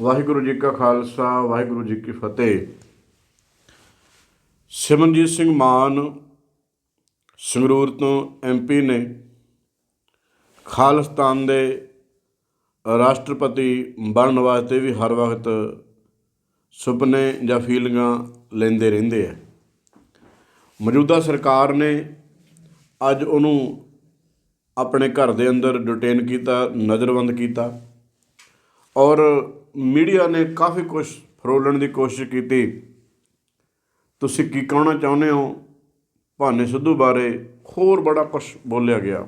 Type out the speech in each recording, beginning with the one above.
ਵਾਹਿਗੁਰੂ ਜੀ ਕਾ ਖਾਲਸਾ, ਵਾਹਿਗੁਰੂ ਜੀ ਕੀ ਫਤਿਹ। ਸਿਮਰਨਜੀਤ ਸਿੰਘ ਮਾਨ ਸੰਗਰੂਰ ਤੋਂ ਐਮਪੀ ਨੇ ਖਾਲਿਸਤਾਨ ਦੇ ਰਾਸ਼ਟਰਪਤੀ ਬਣਨ ਵਾਸਤੇ ਵੀ ਹਰ ਵਕਤ ਸੁਪਨੇ ਜਾਂ ਫੀਲਿੰਗਾਂ ਲੈਂਦੇ ਰਹਿੰਦੇ ਆ। ਮੌਜੂਦਾ ਸਰਕਾਰ ਨੇ ਅੱਜ ਉਹਨੂੰ ਆਪਣੇ ਘਰ ਦੇ ਅੰਦਰ ਡਿਟੇਨ ਕੀਤਾ, ਨਜ਼ਰਬੰਦ ਕੀਤਾ ਔਰ ਮੀਡੀਆ ਨੇ ਕਾਫੀ ਕੁਝ ਫਰੋਲਣ ਦੀ ਕੋਸ਼ਿਸ਼ ਕੀਤੀ। ਤੁਸੀਂ ਕੀ ਕਹਿਣਾ ਚਾਹੁੰਦੇ ਹੋ? ਭਾਨੇ ਸਿੱਧੂ ਬਾਰੇ ਹੋਰ ਬੜਾ ਕੁਝ ਬੋਲਿਆ ਗਿਆ।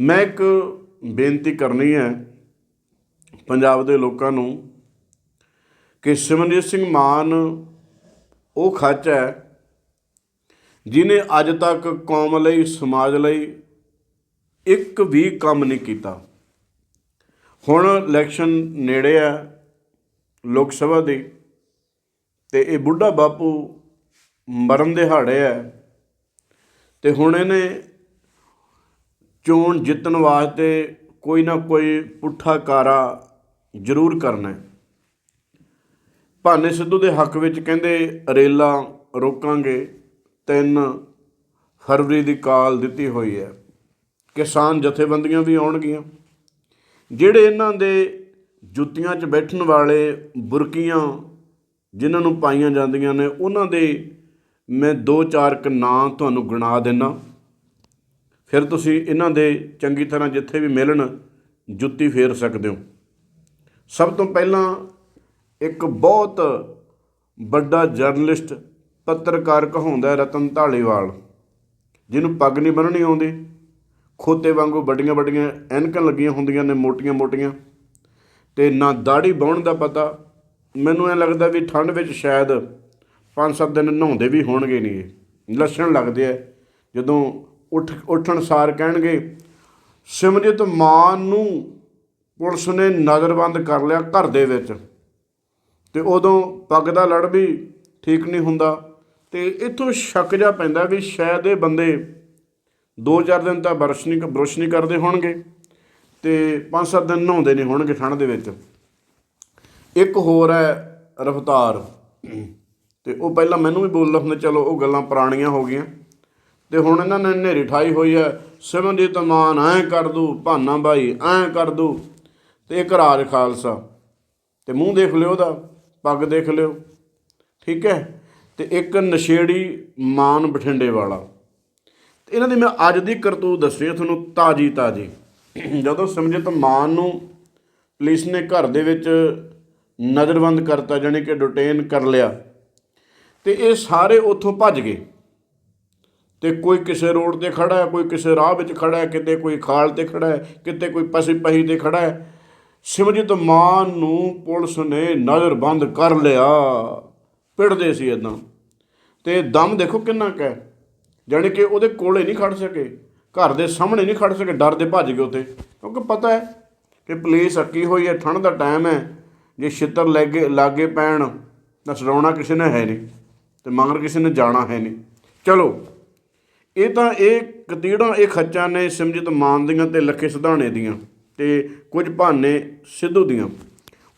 ਮੈਂ ਇੱਕ ਬੇਨਤੀ ਕਰਨੀ ਹੈ ਪੰਜਾਬ ਦੇ ਲੋਕਾਂ ਨੂੰ ਕਿ ਸਿਮਰਜੀਤ ਸਿੰਘ ਮਾਨ ਉਹ ਖੱਚ ਹੈ ਜਿਨੇ ਅੱਜ ਤੱਕ ਕੌਮ ਲਈ, ਸਮਾਜ ਲਈ ਇੱਕ ਵੀ ਕੰਮ ਨਹੀਂ ਕੀਤਾ। ਹੁਣ ਇਲੈਕਸ਼ਨ ਨੇੜੇ ਆ ਲੋਕ ਸਭਾ ਦੀ ਤੇ ਇਹ ਬੁੱਢਾ ਬਾਪੂ ਮਰਨ ਦੇ ਹਾੜੇ ਆ। ਤੇ ਹੁਣ ਇਹਨੇ ਚੋਣ ਜਿੱਤਣ ਵਾਸਤੇ ਕੋਈ ਨਾ ਕੋਈ ਪੁੱਠਾ ਕਾਰਾ ਜ਼ਰੂਰ ਕਰਨਾ ਭਾਨੇ ਸਿੱਧੂ ਦੇ ਹੱਕ ਵਿੱਚ ਕਹਿੰਦੇ, ਰੇਲਾ ਰੋਕਾਂਗੇ 3 ਫਰਵਰੀ ਦੀ ਕਾਲ ਦਿੱਤੀ ਹੋਈ ਹੈ। ਕਿਸਾਨ ਜਥੇਬੰਦੀਆਂ ਵੀ ਆਉਣਗੀਆਂ। ਜਿਹੜੇ ਇਹਨਾਂ ਦੇ ਜੁੱਤੀਆਂ 'ਚ ਬੈਠਣ ਵਾਲੇ ਬੁਰਕੀਆਂ ਜਿਨ੍ਹਾਂ ਨੂੰ ਪਾਈਆਂ ਜਾਂਦੀਆਂ ਨੇ, ਉਹਨਾਂ ਦੇ ਮੈਂ ਦੋ ਚਾਰ ਕ ਨਾਂ ਤੁਹਾਨੂੰ ਗਿਣਾ ਦੇਣਾ ਫਿਰ ਤੁਸੀਂ ਇਹਨਾਂ ਦੇ ਚੰਗੀ ਤਰ੍ਹਾਂ ਜਿੱਥੇ ਵੀ ਮਿਲਣ ਜੁੱਤੀ ਫੇਰ ਸਕਦੇ ਹੋ। ਸਭ ਤੋਂ ਪਹਿਲਾਂ ਇੱਕ ਬਹੁਤ ਵੱਡਾ ਜਰਨਲਿਸਟ ਪੱਤਰਕਾਰ ਕਹਾਉਂਦਾ ਰਤਨ ਢਾਲੀਵਾਲ ਜਿਹਨੂੰ ਪੱਗ ਨਹੀਂ ਬੰਨਣੀ ਆਉਂਦੀ। ਖੋਤੇ ਵਾਂਗੂ ਵੱਡੀਆਂ ਵੱਡੀਆਂ ਐਨਕਾਂ ਲੱਗੀਆਂ ਹੁੰਦੀਆਂ ਨੇ, ਮੋਟੀਆਂ ਮੋਟੀਆਂ। ਤੇ ਨਾ ਦਾੜੀ ਬਾਉਣ ਦਾ ਪਤਾ। ਮੈਨੂੰ ਐ ਲੱਗਦਾ ਵੀ ਠੰਡ ਵਿੱਚ ਸ਼ਾਇਦ 5-7 ਦਿਨ ਨਹਾਉਂਦੇ ਵੀ ਹੋਣਗੇ ਨਹੀਂ ਇਹ। ਲੱਛਣ ਲੱਗਦੇ ਆ। ਜਦੋਂ ਉੱਠ, ਉੱਠਣ ਸਾਰ ਕਹਿਣਗੇ, ਸਿਮਰਜੀਤ ਮਾਨ ਨੂੰ ਪੁਲਿਸ ਨੇ ਨਜ਼ਰਬੰਦ ਕਰ ਲਿਆ ਘਰ ਦੇ ਵਿੱਚ। ਤੇ ਉਦੋਂ ਪੱਗ ਦਾ ਲੜ ਵੀ ਠੀਕ ਨਹੀਂ ਹੁੰਦਾ। ਤੇ ਇਥੋਂ ਸ਼ੱਕ ਜਾ ਪੈਂਦਾ ਵੀ ਸ਼ਾਇਦ ਇਹ ਬੰਦੇ ਦੋ ਚਾਰ ਦਿਨ ਤਾਂ ਬਰਸ਼ ਨਹੀਂ ਬਰਸ਼ ਨਹੀਂ ਕਰਦੇ ਹੋਣਗੇ ਤੇ ਪੰਜ ਸੱਤ ਦਿਨ ਨਹਾਉਂਦੇ ਨਹੀਂ ਹੋਣਗੇ ਠੰਡ ਦੇ ਵਿੱਚ। ਇੱਕ ਹੋਰ ਹੈ ਰਫਤਾਰ। ਤੇ ਉਹ ਪਹਿਲਾਂ ਮੈਨੂੰ ਵੀ ਬੋਲਦਾ ਹੁੰਦਾ, ਚਲੋ ਉਹ ਗੱਲਾਂ ਪੁਰਾਣੀਆਂ ਹੋ ਗਈਆਂ। ਤੇ ਹੁਣ ਇਹਨਾਂ ਨੇ ਹਨੇਰੀ ਠਾਈ ਹੋਈ ਹੈ ਸਿਮਰਜੀਤ ਮਾਨ ਐਂ ਕਰ ਦੂ, ਭਾਨਾ ਬਾਈ ਐਂ ਕਰ ਦੂ, ਤੇ ਇੱਕ ਰਾਜ ਖਾਲਸਾ। ਤੇ ਮੂੰਹ ਦੇਖ ਲਿਓ ਉਹਦਾ, ਪੱਗ ਦੇਖ ਲਿਓ। ਠੀਕ ਹੈ? ਤੇ ਇੱਕ ਨਸ਼ੇੜੀ ਮਾਨ ਬਠਿੰਡੇ ਵਾਲਾ। ਇਹਨਾਂ ਦੀ ਮੈਂ ਅੱਜ ਦੀ ਕਰਤੂਤ ਦੱਸੀ ਹੈ ਤੁਹਾਨੂੰ ਤਾਜੀ ਤਾਜੀ। ਜਦੋਂ ਸਮਝਿਤ ਮਾਨ ਨੂੰ ਪੁਲਿਸ ਨੇ ਘਰ ਦੇ ਵਿੱਚ ਨਜ਼ਰਬੰਦ ਕਰਤਾ, ਜਾਣੀ ਕਿ ਡਿਟੇਨ ਕਰ ਲਿਆ, ਤੇ ਇਹ ਸਾਰੇ ਉੱਥੋਂ ਭੱਜ ਗਏ। ਤੇ ਕੋਈ ਕਿਸੇ ਰੋਡ ਤੇ ਖੜਾ ਹੈ, ਕੋਈ ਕਿਸੇ ਰਾਹ ਵਿੱਚ ਖੜਾ ਹੈ, ਕਿਤੇ ਕੋਈ ਖਾਲ ਤੇ ਖੜਾ ਹੈ, ਕਿਤੇ ਕੋਈ ਪਸੀ ਪਹੀ ਤੇ ਖੜਾ ਹੈ ਸਿਮਰਜੀਤ ਮਾਨ ਨੂੰ ਪੁਲਿਸ ਨੇ ਨਜ਼ਰਬੰਦ ਕਰ ਲਿਆ। ਪਿੜਦੇ ਸੀ ਇਦਾਂ ਤੇ ਦਮ ਦੇਖੋ ਕਿੰਨਾ ਕੁ ਹੈ ਜਾਣੀ ਕਿ ਉਹਦੇ ਕੋਲੇ ਨਹੀਂ ਖੜ ਸਕੇ, ਘਰ ਦੇ ਸਾਹਮਣੇ ਨਹੀਂ ਖੜ ਸਕੇ, ਡਰ ਦੇ ਭੱਜ ਗਏ ਉੱਥੇ। ਕਿਉਂਕਿ ਪਤਾ ਹੈ ਕਿ ਪੁਲਿਸ ਅੱਕੀ ਹੋਈ ਹੈ ਠੰਡ ਦਾ ਟਾਈਮ ਹੈ, ਜੇ ਛਿੱਤਰ ਲੱਗੇ, ਲਾਗੇ ਪੈਣ, ਤਾਂ ਛਡਾਉਣਾ ਕਿਸੇ ਨੇ ਹੈ ਨਹੀਂ ਤੇ ਮਗਰ ਕਿਸੇ ਨੇ ਜਾਣਾ ਹੈ ਨਹੀਂ। ਚਲੋ, ਇਹ ਤਾਂ ਇਹ ਕਤੀੜਾਂ, ਇਹ ਖੱਚਾਂ ਨੇ ਸਿਮਰਜੀਤ ਮਾਨ ਦੀਆਂ ਤੇ ਲੱਖੇ ਸਿਧਾਣੇ ਦੀਆਂ ਤੇ ਕੁਝ ਬਹਾਨੇ ਸਿੱਧੂ ਦੀਆਂ।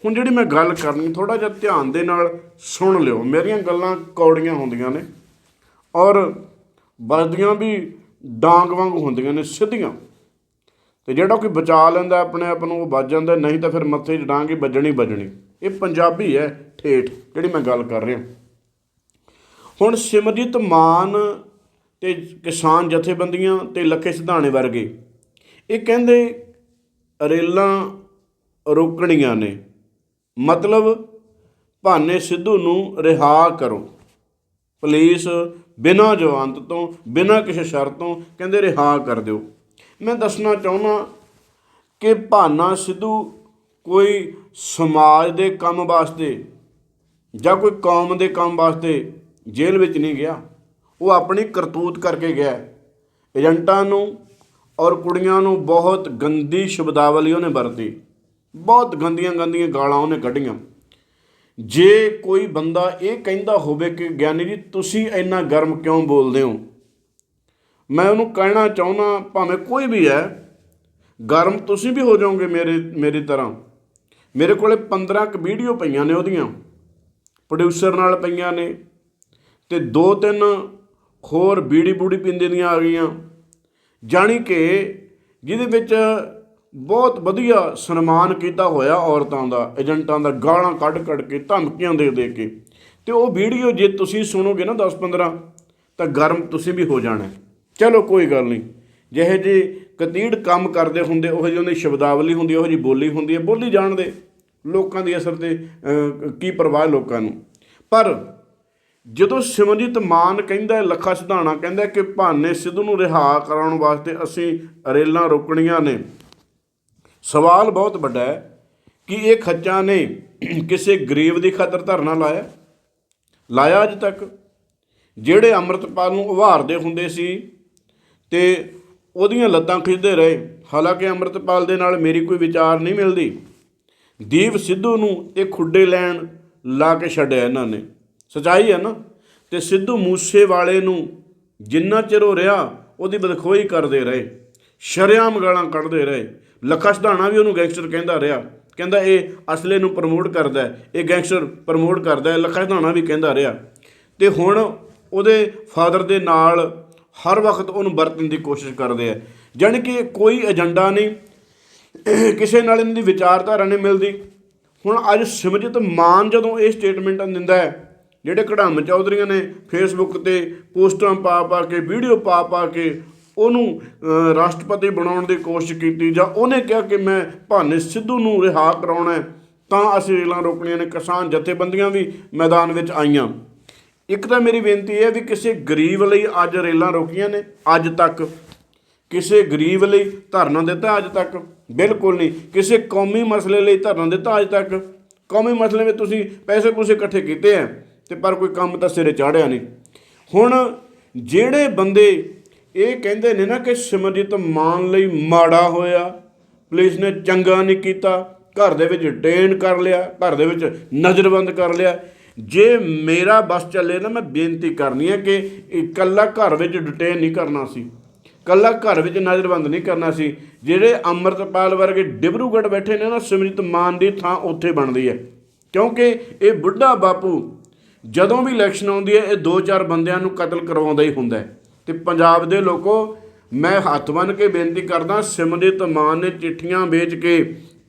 ਹੁਣ ਜਿਹੜੀ ਮੈਂ ਗੱਲ ਕਰਨੀ ਥੋੜਾ ਜਿਹਾ ਧਿਆਨ ਦੇ ਨਾਲ ਸੁਣ ਲਿਓ। ਮੇਰੀਆਂ ਗੱਲਾਂ ਕੌੜੀਆਂ ਹੁੰਦੀਆਂ ਨੇ ਔਰ ਵੱਜਦੀਆਂ ਵੀ ਡਾਂਗ ਵਾਂਗ ਹੁੰਦੀਆਂ ਨੇ, ਸਿੱਧੀਆਂ। ਤੇ ਜਿਹੜਾ ਕੋਈ ਬਚਾ ਲੈਂਦਾ ਆਪਣੇ ਆਪ ਨੂੰ, ਉਹ ਬਚ ਜਾਂਦਾ, ਨਹੀਂ ਤਾਂ ਫਿਰ ਮੱਥੇ 'ਚ ਡਾਂਗ ਹੀ ਵੱਜਣੀ ਵੱਜਣੀ। ਇਹ ਪੰਜਾਬੀ ਹੈ, ਠੇਠ, ਜਿਹੜੀ ਮੈਂ ਗੱਲ ਕਰ ਰਿਹਾ। ਹੁਣ ਸਿਮਰਜੀਤ ਮਾਨ ਤੇ ਕਿਸਾਨ ਜਥੇਬੰਦੀਆਂ ਤੇ ਲੱਖੇ ਸਿਧਾਣੇ ਵਰਗੇ, ਇਹ ਕਹਿੰਦੇ ਰੇਲਾਂ ਰੋਕਣੀਆਂ ਨੇ। ਮਤਲਬ ਭਾਨੇ ਸਿੱਧੂ ਨੂੰ ਰਿਹਾ ਕਰੋ। ਪੁਲਿਸ ਬਿਨਾਂ ਜਵਾਨਤ ਤੋਂ, ਬਿਨਾਂ ਕਿਸੇ ਸ਼ਰਤ ਤੋਂ ਕਹਿੰਦੇ ਰਿਹਾ ਕਰ ਦਿਓ। ਮੈਂ ਦੱਸਣਾ ਚਾਹੁੰਦਾ ਕਿ ਭਾਨਾ ਸਿੱਧੂ ਕੋਈ ਸਮਾਜ ਦੇ ਕੰਮ ਵਾਸਤੇ ਜਾਂ ਕੋਈ ਕੌਮ ਦੇ ਕੰਮ ਵਾਸਤੇ ਜੇਲ੍ਹ ਵਿੱਚ ਨਹੀਂ ਗਿਆ। ਉਹ ਆਪਣੀ ਕਰਤੂਤ ਕਰਕੇ ਗਿਆ। ਏਜੰਟਾਂ ਨੂੰ ਔਰ ਕੁੜੀਆਂ ਨੂੰ ਬਹੁਤ ਗੰਦੀ ਸ਼ਬਦਾਵਲੀ ਉਹਨੇ ਵਰਤੀ। ਬਹੁਤ ਗੰਦੀਆਂ ਗੰਦੀਆਂ ਗਾਲਾਂ ਉਹਨੇ ਕੱਢੀਆਂ। ਜੇ ਕੋਈ ਬੰਦਾ ਇਹ ਕਹਿੰਦਾ ਹੋਵੇ ਕਿ ਗਿਆਨੀ ਜੀ, ਤੁਸੀਂ ਇੰਨਾ ਗਰਮ ਕਿਉਂ ਬੋਲਦੇ ਹੋ? ਮੈਂ ਉਹਨੂੰ ਕਹਿਣਾ ਚਾਹੁੰਦਾ, ਭਾਵੇਂ ਕੋਈ ਵੀ ਹੈ, ਗਰਮ ਤੁਸੀਂ ਵੀ ਹੋ ਜਾਓਗੇ ਮੇਰੇ, ਮੇਰੀ ਤਰ੍ਹਾਂ। ਮੇਰੇ ਕੋਲੇ 15 ਕ ਵੀਡੀਓ ਪਈਆਂ ਨੇ ਉਹਦੀਆਂ ਪ੍ਰੋਡਿਊਸਰ ਨਾਲ ਪਈਆਂ ਨੇ, ਤੇ ਦੋ ਤਿੰਨ ਹੋਰ ਬੀੜੀ ਬੂੜੀ ਪੀਂਦੇ ਦੀਆਂ ਆ ਗਈਆਂ। ਜਾਣੀ ਕਿ ਜਿਹਦੇ ਵਿੱਚ ਬਹੁਤ ਵਧੀਆ ਸਨਮਾਨ ਕੀਤਾ ਹੋਇਆ ਔਰਤਾਂ ਦਾ ਏਜੰਟਾਂ ਦਾ ਗਾਲਾਂ ਕੱਢ ਕੱਢ ਕੇ ਧਮਕੀਆਂ ਦੇ ਦੇ ਕੇ। ਤੇ ਉਹ ਵੀਡੀਓ ਜੇ ਤੁਸੀਂ ਸੁਣੋਗੇ ਨਾ 10 15 ਤਾਂ ਗਰਮ ਤੁਸੀਂ ਵੀ ਹੋ ਜਾਣਾ। ਚਲੋ ਕੋਈ ਗੱਲ ਨਹੀਂ। ਜਿਹੇ ਜੀ ਕਤੀੜ ਕੰਮ ਕਰਦੇ ਹੁੰਦੇ ਉਹ ਜਿਹੀ ਉਹਦੀ ਸ਼ਬਦਾਵਲੀ ਹੁੰਦੀ ਉਹ ਜੀ ਬੋਲੀ ਹੁੰਦੀ ਹੈ ਬੋਲੀ ਜਾਣਦੇ। ਲੋਕਾਂ ਦੀ ਅਸਰ ਤੇ ਕੀ ਪਰਵਾਹ ਲੋਕਾਂ ਨੂੰ। ਪਰ ਜਦੋਂ ਸਿਮਰਜੀਤ ਮਾਨ ਕਹਿੰਦਾ ਹੈ, ਲੱਖਾ ਸਿਧਾਣਾ ਕਹਿੰਦਾ ਕਿ ਭਾਨੇ ਸਿੱਧੂ ਨੂੰ ਰਿਹਾ ਕਰਾਉਣ ਵਾਸਤੇ ਅਸੀਂ ਰੇਲਾਂ ਰੋਕਣੀਆਂ ਨੇ ਸਵਾਲ ਬਹੁਤ ਵੱਡਾ ਹੈ ਕਿ ਇਹ ਖੱਚਾਂ ਨੇ ਕਿਸੇ ਗਰੀਬ ਦੀ ਖਾਤਰ ਧਰਨਾ ਲਾਇਆ? ਲਾਇਆ ਅੱਜ ਤੱਕ। ਜਿਹੜੇ ਅੰਮ੍ਰਿਤਪਾਲ ਨੂੰ ਉਭਾਰਦੇ ਹੁੰਦੇ ਸੀ ਤੇ ਉਹਦੀਆਂ ਲੱਤਾਂ ਖਿੱਚਦੇ ਰਹੇ, ਹਾਲਾਂਕਿ ਅੰਮ੍ਰਿਤਪਾਲ ਦੇ ਨਾਲ ਮੇਰੀ ਕੋਈ ਵਿਚਾਰ ਨਹੀਂ ਮਿਲਦੀ। ਦੀਪ ਸਿੱਧੂ ਨੂੰ ਇਹ ਖੁੱਡੇ ਲੈਣ ਲਾ ਕੇ ਛੱਡਿਆ ਇਹਨਾਂ ਨੇ। ਸਚਾਈ ਹੈ ਨਾ? ਤੇ ਸਿੱਧੂ ਮੂਸੇ ਵਾਲੇ ਨੂੰ ਜਿੰਨਾ ਚਿਰ ਉਹ ਰਿਹਾ, ਉਹਦੀ ਬਦਖੋਈ ਕਰਦੇ ਰਹੇ। ਸ਼ਰਿਆਮ ਗਾਲਾਂ ਕੱਢਦੇ ਰਹੇ। ਲੱਖਾ ਸਿਧਾਣਾ ਵੀ ਉਹਨੂੰ ਗੈਂਗਸਟਰ ਕਹਿੰਦਾ ਰਿਹਾ। ਕਹਿੰਦਾ ਇਹ ਅਸਲੇ ਨੂੰ ਪ੍ਰਮੋਟ ਕਰਦਾ ਇਹ ਗੈਂਗਸਟਰ ਪ੍ਰਮੋਟ ਕਰਦਾ ਹੈ, ਲੱਖਾ ਸਿਧਾਣਾ ਵੀ ਕਹਿੰਦਾ ਰਿਹਾ। ਤੇ ਹੁਣ ਉਹਦੇ ਫਾਦਰ ਦੇ ਨਾਲ ਹਰ ਵਕਤ ਉਹਨੂੰ ਵਰਤਣ ਦੀ ਕੋਸ਼ਿਸ਼ ਕਰਦੇ ਆ। ਜਾਣੀ ਕਿ ਕੋਈ ਏਜੰਡਾ ਨਹੀਂ, ਕਿਸੇ ਨਾਲ ਇਹਨਾਂ ਦੀ ਵਿਚਾਰਧਾਰਾ ਨਹੀਂ ਮਿਲਦੀ। ਹੁਣ ਅੱਜ ਸਿਮਰਜੀਤ ਮਾਨ ਜਦੋਂ ਇਹ ਸਟੇਟਮੈਂਟਾਂ ਦਿੰਦਾ ਹੈ, ਜਿਹੜੇ ਕਢਾਮ ਚੌਧਰੀਆਂ ਨੇ ਫੇਸਬੁੱਕ ਤੇ ਪੋਸਟਾਂ ਪਾ ਪਾ ਕੇ ਵੀਡੀਓ ਪਾ ਪਾ ਕੇ ਉਹਨੂੰ ਰਾਸ਼ਟਰਪਤੀ ਬਣਾਉਣ ਦੀ ਕੋਸ਼ਿਸ਼ ਕੀਤੀ ਜਾਂ ਉਹਨੇ ਕਿਹਾ ਕਿ ਮੈਂ ਭਾਨੇ ਸਿੱਧੂ ਨੂੰ ਰਿਹਾ ਕਰਾਉਣਾ ਤਾਂ ਅਸੀਂ ਰੇਲਾਂ ਰੋਕਣੀਆਂ ਨੇ, ਕਿਸਾਨ ਜਥੇਬੰਦੀਆਂ ਵੀ ਮੈਦਾਨ ਵਿੱਚ ਆਈਆਂ। ਇੱਕ ਤਾਂ ਮੇਰੀ ਬੇਨਤੀ ਹੈ ਵੀ ਕਿਸੇ ਗਰੀਬ ਲਈ ਅੱਜ ਰੇਲਾਂ ਰੋਕੀਆਂ ਨੇ, ਅੱਜ ਤੱਕ। ਕਿਸੇ ਗਰੀਬ ਲਈ ਧਰਨਾ ਦਿੱਤਾ ਅੱਜ ਤੱਕ, ਬਿਲਕੁਲ ਨਹੀਂ। ਕਿਸੇ ਕੌਮੀ ਮਸਲੇ ਲਈ ਧਰਨਾ ਦਿੱਤਾ ਅੱਜ ਤੱਕ। ਕੌਮੀ ਮਸਲੇ ਵਿੱਚ ਤੁਸੀਂ ਪੈਸੇ ਪੂਸੇ ਇਕੱਠੇ ਕੀਤੇ ਆ, ਤੇ ਪਰ ਕੋਈ ਕੰਮ ਤਾਂ ਸਿਰੇ ਚਾੜਿਆ ਨਹੀਂ। ਹੁਣ ਜਿਹੜੇ ਬੰਦੇ ਇਹ ਕਹਿੰਦੇ ਨੇ ਨਾ ਕਿ ਸਿਮਰਜੀਤ ਮਾਨ ਲਈ ਮਾੜਾ ਹੋਇਆ। ਪੁਲਿਸ ਨੇ ਚੰਗਾ ਨਹੀਂ ਕੀਤਾ। ਘਰ ਦੇ ਵਿੱਚ ਡਿਟੇਨ ਕਰ ਲਿਆ। ਘਰ ਦੇ ਵਿੱਚ ਨਜ਼ਰਬੰਦ ਕਰ ਲਿਆ। ਜੇ ਮੇਰਾ ਬਸ ਚੱਲੇ ਨਾ, ਮੈਂ ਬੇਨਤੀ ਕਰਨੀ ਹੈ ਕਿ ਇਕੱਲਾ ਘਰ ਵਿੱਚ ਡਿਟੇਨ ਨਹੀਂ ਕਰਨਾ ਸੀ। ਕੱਲਾ ਘਰ ਵਿੱਚ ਨਜ਼ਰਬੰਦ ਨਹੀਂ ਕਰਨਾ ਸੀ। ਜਿਹੜੇ ਅੰਮ੍ਰਿਤਪਾਲ ਵਰਗੇ ਡਿਬਰੂਗੜ੍ਹ ਬੈਠੇ ਨੇ ਨਾ, ਸਿਮਰਜੀਤ ਮਾਨ ਦੀ ਥਾਂ ਉੱਥੇ ਬਣਦੀ ਹੈ। ਕਿਉਂਕਿ ਇਹ ਬੁੱਢਾ ਬਾਪੂ ਜਦੋਂ ਵੀ ਇਲੈਕਸ਼ਨ ਆਉਂਦੀ ਹੈ, ਇਹ ਦੋ ਚਾਰ ਬੰਦਿਆਂ ਨੂੰ ਕਤਲ ਕਰਵਾਉਂਦਾ ਹੀ ਹੁੰਦਾ ਹੈ। ਤੇ ਪੰਜਾਬ ਦੇ ਲੋਕੋ, ਮੈਂ ਹੱਥ ਬੰਨ ਕੇ ਬੇਨਤੀ ਕਰਦਾ ਸਿਮਰਜੀਤ ਮਾਨ ਨੇ ਚਿੱਠੀਆਂ ਵੇਚ ਕੇ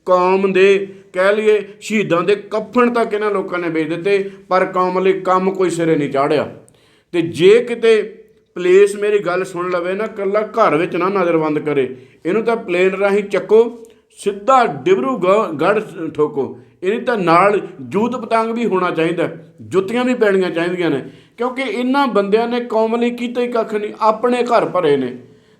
ਕੌਮ ਦੇ ਕਹਿ ਲਈਏ ਸ਼ਹੀਦਾਂ ਦੇ ਕਫਨ ਤੱਕ ਇਹਨਾਂ ਲੋਕਾਂ ਨੇ ਵੇਚ ਦਿੱਤੇ, ਪਰ ਕੌਮ ਲਈ ਕੰਮ ਕੋਈ ਸਿਰੇ ਨਹੀਂ ਚਾੜਿਆ। ਤੇ ਜੇ ਕਿਤੇ ਪਲੇਸ ਮੇਰੀ ਗੱਲ ਸੁਣ ਲਵੇ ਨਾ, ਕੱਲਾ ਘਰ ਵਿੱਚ ਨਾ ਨਜ਼ਰਬੰਦ ਕਰੇ, ਇਹਨੂੰ ਤਾਂ ਪਲੇਨ ਰਾਹੀਂ ਚੱਕੋ, ਸਿੱਧਾ ਡਿਬਰੂਗੜ੍ਹ ਠੋਕੋ। ਇਹਨੀ ਤਾਂ ਨਾਲ ਜੂਤ ਪਤੰਗ ਵੀ ਹੋਣਾ ਚਾਹੀਦਾ, ਜੁੱਤੀਆਂ ਵੀ ਪੈਣੀਆਂ ਚਾਹੀਦੀਆਂ ਨੇ। ਕਿਉਂਕਿ ਇਹਨਾਂ ਬੰਦਿਆਂ ਨੇ ਕੌਮ ਲਈ ਕੀਤਾ ਹੀ ਕੱਖ ਨਹੀਂ, ਆਪਣੇ ਘਰ ਭਰੇ ਨੇ।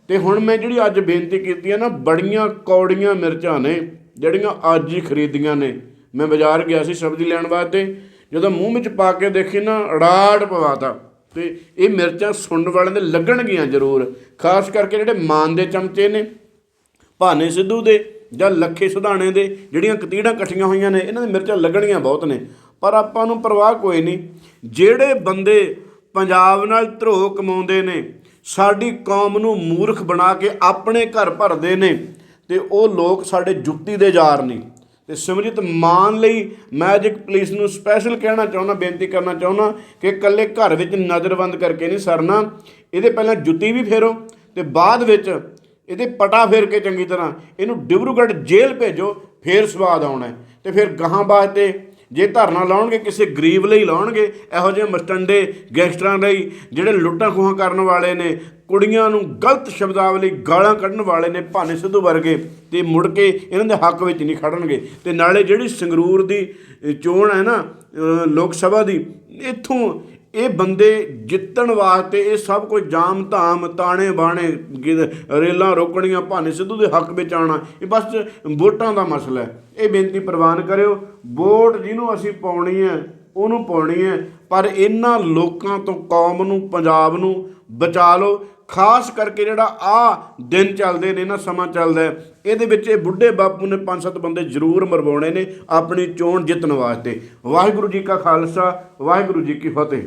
ਤੇ ਹੁਣ ਮੈਂ ਜਿਹੜੀ ਅੱਜ ਬੇਨਤੀ ਕੀਤੀ ਹੈ ਨਾ, ਬੜੀਆਂ ਕੌੜੀਆਂ ਮਿਰਚਾਂ ਨੇ, ਜਿਹੜੀਆਂ ਅੱਜ ਹੀ ਖਰੀਦੀਆਂ ਨੇ। ਮੈਂ ਬਾਜ਼ਾਰ ਗਿਆ ਸੀ ਸਬਜ਼ੀ ਲੈਣ ਵਾਸਤੇ, ਜਦੋਂ ਮੂੰਹ ਵਿੱਚ ਪਾ ਕੇ ਦੇਖੀ ਨਾ ਅੜਾੜ ਪਵਾਤਾ। ਤੇ ਇਹ ਮਿਰਚਾਂ ਸੁੰਡ ਵਾਲਿਆਂ ਦੇ ਲੱਗਣਗੀਆਂ ਜ਼ਰੂਰ, ਖਾਸ ਕਰਕੇ ਜਿਹੜੇ ਮਾਨ ਦੇ ਚਮਚੇ ਨੇ, ਭਾਨੇ ਸਿੱਧੂ ਦੇ ਜਾਂ ਲੱਖੇ ਸੁਧਾਣੇ ਦੇ, ਜਿਹੜੀਆਂ ਕਤੀੜਾਂ ਇਕੱਠੀਆਂ ਹੋਈਆਂ ਨੇ, ਇਹਨਾਂ ਦੇ ਮਿਰਚਾਂ ਲੱਗਣੀਆਂ ਬਹੁਤ ਨੇ। ਪਰ ਆਪਾਂ ਨੂੰ ਪਰਵਾਹ ਕੋਈ ਨਹੀਂ। ਜਿਹੜੇ ਬੰਦੇ ਪੰਜਾਬ ਨਾਲ ਧਰੋਹ ਕਮਾਉਂਦੇ ਨੇ, ਸਾਡੀ ਕੌਮ ਨੂੰ ਮੂਰਖ ਬਣਾ ਕੇ ਆਪਣੇ ਘਰ ਭਰਦੇ ਨੇ, ਤੇ ਉਹ ਲੋਕ ਸਾਡੇ ਜੁੱਤੀ ਦੇ ਯਾਰ ਨੇ। ਤੇ ਸਿਮਰਜੀਤ, ਮਾਨ ਲਈ ਮੈਂ ਅੱਜ ਇੱਕ ਪੁਲਿਸ ਨੂੰ ਸਪੈਸ਼ਲ ਕਹਿਣਾ ਚਾਹੁੰਦਾ, ਬੇਨਤੀ ਕਰਨਾ ਚਾਹੁੰਦਾ ਕਿ ਇਕੱਲੇ ਘਰ ਵਿੱਚ ਨਜ਼ਰਬੰਦ ਕਰਕੇ ਨਹੀਂ ਸਰਨਾ। ਇਹਦੇ ਪਹਿਲਾਂ ਜੁੱਤੀ ਵੀ ਫੇਰੋ, ਤੇ ਬਾਅਦ ਵਿੱਚ ਇਹਦੇ ਪਟਾ ਫੇਰ ਕੇ ਚੰਗੀ ਤਰ੍ਹਾਂ ਇਹਨੂੰ ਡਿਬਰੂਗੜ੍ਹ ਜੇਲ੍ਹ ਭੇਜੋ, ਫੇਰ ਸਵਾਦ ਆਉਣਾ ਹੈ। ਤੇ ਫਿਰ ਗਾਹਾਂ ਵਾਸਤੇ ਜੇ ਧਰਨਾ ਲਾਉਣਗੇ, ਕਿਸੇ ਗਰੀਬ ਲਈ ਲਾਉਣਗੇ, ਇਹੋ ਜਿਹੇ ਮਸਟੰਡੇ ਗੈਂਗਸਟਰਾਂ ਲਈ, ਜਿਹੜੇ ਲੁੱਟਾਂ ਖੋਹਾਂ ਕਰਨ ਵਾਲੇ ਨੇ, ਕੁੜੀਆਂ ਨੂੰ ਗਲਤ ਸ਼ਬਦਾਵਲੀ ਗਾਲਾਂ ਕੱਢਣ ਵਾਲੇ ਨੇ ਭਾਨੇ ਸਿੱਧੂ ਵਰਗੇ, ਤੇ ਮੁੜ ਕੇ ਇਹਨਾਂ ਦੇ ਹੱਕ ਵਿੱਚ ਨਹੀਂ ਖੜਨਗੇ। ਤੇ ਨਾਲੇ ਜਿਹੜੀ ਸੰਗਰੂਰ ਦੀ ਚੋਣ ਹੈ ਨਾ ਲੋਕ ਸਭਾ ਦੀ, ਇੱਥੋਂ ਇਹ ਬੰਦੇ ਜਿੱਤਣ ਵਾਸਤੇ ਇਹ ਸਭ ਕੁਝ ਜਾਮ ਧਾਮ, ਤਾਣੇ ਬਾਣੇ ਰੇਲਾਂ ਰੋਕਣੀਆਂ, ਭਾਨੇ ਸਿੱਧੂ ਦੇ ਹੱਕ ਵਿੱਚ ਆਉਣਾ, ਇਹ ਬਸ ਵੋਟਾਂ ਦਾ ਮਸਲਾ ਹੈ। ਇਹ ਬੇਨਤੀ ਪ੍ਰਵਾਨ ਕਰਿਓ। ਵੋਟ ਜਿਹਨੂੰ ਅਸੀਂ ਪਾਉਣੀ ਹੈ, ਉਹਨੂੰ ਪਾਉਣੀ ਹੈ, ਪਰ ਇਹਨਾਂ ਲੋਕਾਂ ਤੋਂ ਕੌਮ ਨੂੰ, ਪੰਜਾਬ ਨੂੰ ਬਚਾ ਲਓ। ਖਾਸ ਕਰਕੇ ਜਿਹੜਾ ਆ ਦਿਨ ਚੱਲਦੇ ਨੇ, ਨਾ ਸਮਾਂ ਚੱਲਦਾ ਇਹਦੇ ਵਿੱਚ ਇਹ ਬੁੱਢੇ ਬਾਪੂ ਨੇ ਪੰਜ ਸੱਤ ਬੰਦੇ ਜ਼ਰੂਰ ਮਰਵਾਉਣੇ ਨੇ ਆਪਣੀ ਚੋਣ ਜਿੱਤਣ ਵਾਸਤੇ। ਵਾਹਿਗੁਰੂ ਜੀ ਕਾ ਖਾਲਸਾ, ਵਾਹਿਗੁਰੂ ਜੀ ਕੀ ਫਤਿਹ।